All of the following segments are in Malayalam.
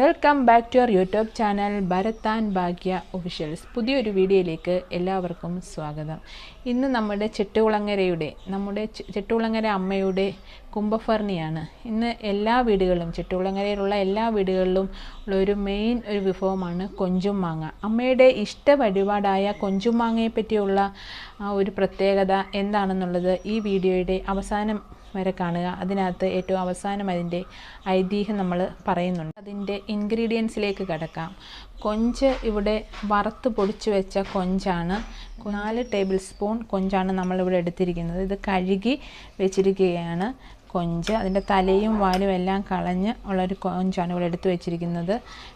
Welcome back to your YouTube channel Bharathan Bhagya officials പുതിയൊരു വീഡിയോയിലേക്ക് എല്ലാവർക്കും സ്വാഗതം. ഇന്ന് നമ്മുടെ ചെട്ടുകുളങ്ങരയുടെ നമ്മുടെ ചെട്ടുകുളങ്ങര അമ്മയുടെ കുംഭഫർണിയാണ്. ഇന്ന് എല്ലാ വീടുകളിലും ചെട്ടുകുളങ്ങരയിലുള്ള എല്ലാ വീടുകളിലും ഉള്ള ഒരു മെയിൻ ഒരു വിഭവമാണ് കൊഞ്ചും മാങ്ങ അമ്മയുടെ ഇഷ്ട വഴിപാടായ കൊഞ്ചും മാങ്ങയെ പറ്റിയുള്ള ഒരു പ്രത്യേകത എന്താണെന്നുള്ളത് ഈ വീഡിയോയുടെ അവസാനം വരെ കാണുക. അതിനകത്ത് ഏറ്റവും അവസാനം അതിന്റെ ഐതിഹ്യം നമ്മൾ പറയുന്നുണ്ട്. അതിന്റെ ഇൻഗ്രീഡിയൻസിലേക്ക് കിടക്കാം. കൊഞ്ച് ഇവിടെ വറുത്ത് പൊടിച്ചു വെച്ച കൊഞ്ചാണ്. നാല് ടേബിൾ സ്പൂൺ കൊഞ്ചാണ് നമ്മളിവിടെ എടുത്തിരിക്കുന്നത്. ഇത് കഴുകി വെച്ചിരിക്കുകയാണ് കൊഞ്ച്. അതിന്റെ തലയും വാലും എല്ലാം കളഞ്ഞ് ഉള്ളൊരു കൊഞ്ചാണ് ഇവിടെ എടുത്തു വെച്ചിരിക്കുന്നത്.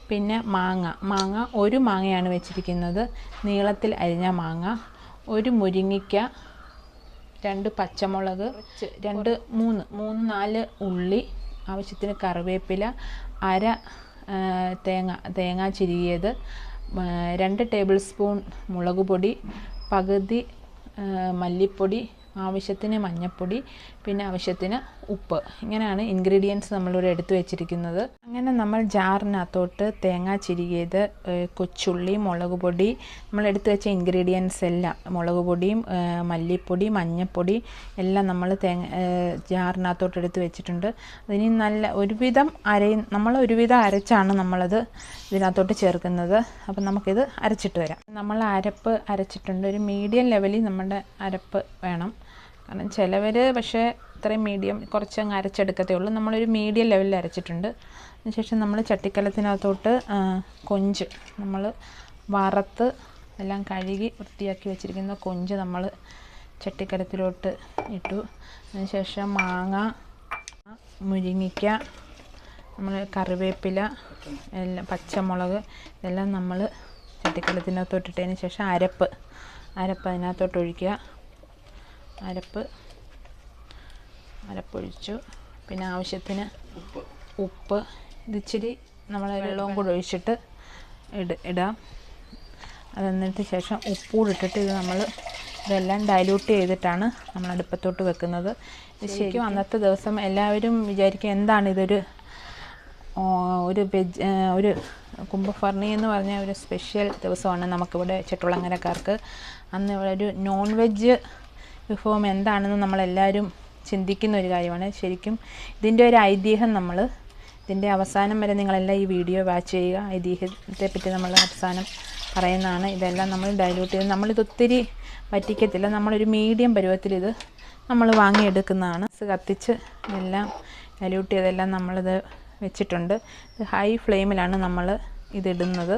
പിന്നെ മാങ്ങ. മാങ്ങ ഒരു മാങ്ങയാണ് വെച്ചിരിക്കുന്നത്. നീളത്തിൽ അരിഞ്ഞ മാങ്ങ. ഒരു മുരിങ്ങിക്ക രണ്ട് പച്ചമുളക് രണ്ട് മൂന്ന് മൂന്ന് നാല് ഉള്ളി ആവശ്യത്തിന് കറിവേപ്പില അര തേങ്ങ തേങ്ങ ചിരികിയത് രണ്ട് ടേബിൾ സ്പൂൺ മുളക് പൊടി പകുതി മല്ലിപ്പൊടി ആവശ്യത്തിന് മഞ്ഞൾപ്പൊടി പിന്നെ ആവശ്യത്തിന് ഉപ്പ്. ഇങ്ങനെയാണ് ഇൻഗ്രീഡിയൻസ് നമ്മളിവിടെ എടുത്തു വെച്ചിരിക്കുന്നത്. അങ്ങനെ നമ്മൾ ജാറിനകത്തോട്ട് തേങ്ങ ചിരികിയത് കൊച്ചുള്ളി മുളക് പൊടി നമ്മൾ എടുത്തു വെച്ച ഇൻഗ്രീഡിയൻസ് എല്ലാം. മുളക് പൊടിയും മല്ലിപ്പൊടി മഞ്ഞൾപ്പൊടി എല്ലാം നമ്മൾ തേങ്ങ ജാറിനകത്തോട്ട് എടുത്ത് വെച്ചിട്ടുണ്ട്. അതിന് നല്ല ഒരുവിധം അരയും നമ്മൾ ഒരുവിധം അരച്ചാണ് നമ്മളത് ഇതിനകത്തോട്ട് ചേർക്കുന്നത്. അപ്പം നമുക്കിത് അരച്ചിട്ട് വരാം. നമ്മൾ അരപ്പ് അരച്ചിട്ടുണ്ട്. ഒരു മീഡിയം ലെവലിൽ നമ്മുടെ അരപ്പ് വേണം. കാരണം ചിലവർ പക്ഷേ ഇത്രയും മീഡിയം കുറച്ച് അങ്ങ് അരച്ചെടുക്കത്തേ ഉള്ളൂ. നമ്മളൊരു മീഡിയം ലെവലിൽ അരച്ചിട്ടുണ്ട്. അതിനുശേഷം നമ്മൾ ചട്ടിക്കലത്തിനകത്തോട്ട് കൊഞ്ച് നമ്മൾ വറുത്ത് എല്ലാം കഴുകി വൃത്തിയാക്കി വെച്ചിരിക്കുന്ന കൊഞ്ച് നമ്മൾ ചട്ടിക്കലത്തിലോട്ട് ഇട്ടു. അതിനുശേഷം മാങ്ങ മുരിങ്ങിക്ക നമ്മൾ കറിവേപ്പില എല്ലാം പച്ചമുളക് ഇതെല്ലാം നമ്മൾ ചട്ടിക്കലത്തിനകത്തോട്ടിട്ടതിന് ശേഷം അരപ്പ് അരപ്പ് അതിനകത്തോട്ട് ഒഴിക്കുക. അരപ്പ്. അരപ്പൊഴിച്ചു പിന്നെ ആവശ്യത്തിന് ഉപ്പ്. ഇത് ഇച്ചിരി നമ്മൾ വെള്ളവും കൂടെ ഒഴിച്ചിട്ട് ഇട ഇടാം. അത് എന്നിട്ട് ശേഷം ഉപ്പൂടെ ഇട്ടിട്ട് ഇത് നമ്മൾ ഇതെല്ലാം ഡൈല്യൂട്ട് ചെയ്തിട്ടാണ് നമ്മൾ അടുപ്പത്തോട്ട് വെക്കുന്നത്. ഇത് ശരിക്കും അന്നത്തെ ദിവസം എല്ലാവരും വിചാരിക്കും എന്താണ് ഇതൊരു ഒരു വെജ് ഒരു കുംഭഫർണി എന്ന് പറഞ്ഞ ഒരു സ്പെഷ്യൽ ദിവസമാണ് നമുക്കിവിടെ ചെട്ടുളങ്ങരക്കാർക്ക് അന്ന് ഇവിടെ ഒരു നോൺ വെജ് വിഭവം എന്താണെന്ന് നമ്മളെല്ലാവരും ചിന്തിക്കുന്ന ഒരു കാര്യമാണ്. ശരിക്കും ഇതിന്റെ ഒരു ഐതിഹ്യം നമ്മൾ ഇതിന്റെ അവസാനം വരെ നിങ്ങളെല്ലാം ഈ വീഡിയോ വാച്ച് ചെയ്യുക. ഐതിഹ്യത്തെ പറ്റി നമ്മൾ അവസാനം പറയുന്നതാണ്. ഇതെല്ലാം നമ്മൾ ഡൈല്യൂട്ട് ചെയ്ത് നമ്മളിത് ഒത്തിരി പറ്റിക്കത്തില്ല. നമ്മളൊരു മീഡിയം പരുവത്തിൽ ഇത് നമ്മൾ വാങ്ങിയെടുക്കുന്നതാണ്. കത്തിച്ച് എല്ലാം ഡൈലൂട്ട് ചെയ്തെല്ലാം നമ്മളിത് വെച്ചിട്ടുണ്ട്. ഹൈ ഫ്ലെയിമിലാണ് നമ്മൾ ഇതിടുന്നത്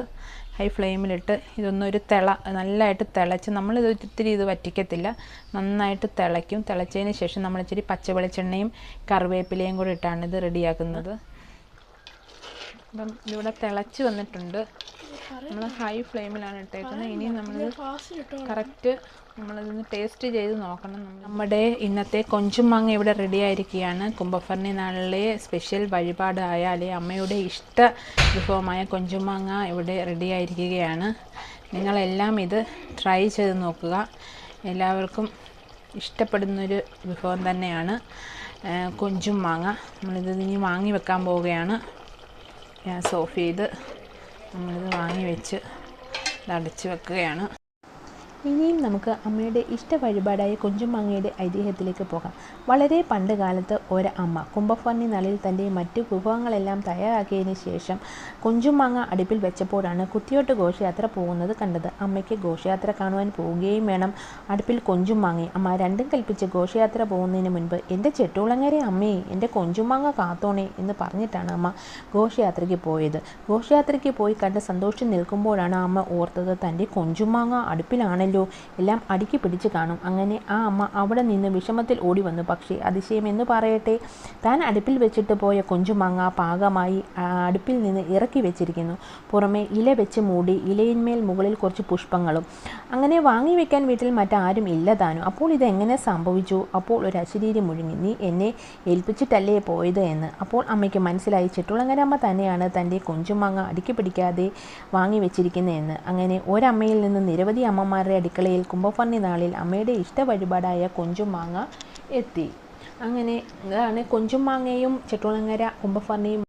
ഹൈ ഫ്ലെയിമിലിട്ട് ഇതൊന്നൊരു തിള നല്ലതായിട്ട് തിളച്ച് നമ്മളിത് ഒത്തിരി ഇത് വറ്റിക്കത്തില്ല. നന്നായിട്ട് തിളയ്ക്കും. തിളച്ചതിന് ശേഷം നമ്മൾ ഇച്ചിരി പച്ച വെളിച്ചെണ്ണയും കറിവേപ്പിലയും കൂടി ഇട്ടാണ് ഇത് റെഡിയാക്കുന്നത്. അപ്പം ഇവിടെ തിളച്ച് വന്നിട്ടുണ്ട്. നമ്മൾ ഹൈ ഫ്ലെയിമിലാണ് ഇട്ടേക്കുന്നത്. ഇനി നമ്മളിത് കറക്റ്റ് നമ്മളിതൊന്ന് ടേസ്റ്റ് ചെയ്ത് നോക്കണം. നമ്മുടെ ഇന്നത്തെ കൊഞ്ചും മാങ്ങ ഇവിടെ റെഡി ആയിരിക്കുകയാണ്. കുംഭഫർണി നാളിലെ സ്പെഷ്യൽ വഴിപാടായ അല്ലെങ്കിൽ അമ്മയുടെ ഇഷ്ട വിഭവമായ കൊഞ്ചും മാങ്ങ ഇവിടെ റെഡി ആയിരിക്കുകയാണ്. നിങ്ങളെല്ലാം ഇത് ട്രൈ ചെയ്ത് നോക്കുക. എല്ലാവർക്കും ഇഷ്ടപ്പെടുന്നൊരു വിഭവം തന്നെയാണ് കൊഞ്ചും മാങ്ങ നമ്മളിത് ഇനി വാങ്ങി വെക്കാൻ പോവുകയാണ്. ഗ്യാസ് ഓഫ് ചെയ്ത് നമ്മളിത് വാങ്ങി വെച്ച് ഇത് അടച്ച് വെക്കുകയാണ്. ഇനിയും നമുക്ക് അമ്മയുടെ ഇഷ്ട വഴിപാടായ കുഞ്ചുമാങ്ങയുടെ ഐതിഹ്യത്തിലേക്ക് പോകാം. വളരെ പണ്ട് കാലത്ത് ഒരു അമ്മ കുംഭഫർണി നളിൽ തന്റെ മറ്റു വിഭവങ്ങളെല്ലാം തയ്യാറാക്കിയതിന് ശേഷം കുഞ്ചുമാങ്ങ അടുപ്പിൽ വെച്ചപ്പോഴാണ് കുത്തിയോട്ട് ഘോഷയാത്ര പോകുന്നത് കണ്ടത്. അമ്മയ്ക്ക് ഘോഷയാത്ര കാണുവാൻ പോവുകയും വേണം. അടുപ്പിൽ കൊഞ്ചുമാങ്ങി. അമ്മ രണ്ടും കൽപ്പിച്ച് ഘോഷയാത്ര പോകുന്നതിന് മുൻപ് എന്റെ ചെട്ടുളങ്ങരെ അമ്മേ എന്റെ കൊഞ്ചുമാങ്ങ കാത്തോണേ എന്ന് പറഞ്ഞിട്ടാണ് അമ്മ ഘോഷയാത്രയ്ക്ക് പോയത്. ഘോഷയാത്രയ്ക്ക് പോയി കണ്ട് സന്തോഷം നിൽക്കുമ്പോഴാണ് അമ്മ ഓർത്തത് തന്റെ കൊഞ്ചുമാങ്ങ അടുപ്പിലാണല്ലോ എല്ലാം അടുക്കി പിടിച്ച് കാണും. അങ്ങനെ ആ അമ്മ അവിടെ നിന്ന് വിഷമത്തിൽ ഓടി വന്നു. പക്ഷേ അതിശയം എന്ന് പറയട്ടെ താൻ അടുപ്പിൽ വെച്ചിട്ട് പോയ കൊഞ്ചുമാങ്ങ പാകമായി അടുപ്പിൽ നിന്ന് ഇറക്കി വെച്ചിരിക്കുന്നു. പുറമെ ഇല വെച്ച് മൂടി ഇലയിന്മേൽ മുകളിൽ കുറച്ച് പുഷ്പങ്ങളും. അങ്ങനെ വാങ്ങി വെക്കാൻ വീട്ടിൽ മറ്റാരും ഇല്ല താനും. അപ്പോൾ ഇതെങ്ങനെ സംഭവിച്ചു? അപ്പോൾ ഒരു അശരീരി മുഴുങ്ങി നീ എന്നെ ഏൽപ്പിച്ചിട്ടല്ലേ പോയത്? എന്ന്. അപ്പോൾ അമ്മയ്ക്ക് മനസ്സിലായി ചെട്ടുളങ്ങരമ്മ തന്നെയാണ് തന്റെ കൊഞ്ചുമാങ്ങ അടുക്കി പിടിക്കാതെ വാങ്ങി വെച്ചിരിക്കുന്നതെന്ന്. അങ്ങനെ ഒരമ്മയിൽ നിന്ന് നിരവധി അമ്മമാരുടെ അടുക്കളയിൽ കുംഭപ്പന്നി നാളിൽ അമ്മയുടെ ഇഷ്ട വഴിപാടായ കൊഞ്ചുമാങ്ങ എത്തി. അങ്ങനെ അതാണ് കൊഞ്ചുമാങ്ങയും ചെട്ടുളങ്ങര കുംഭഫർണിയും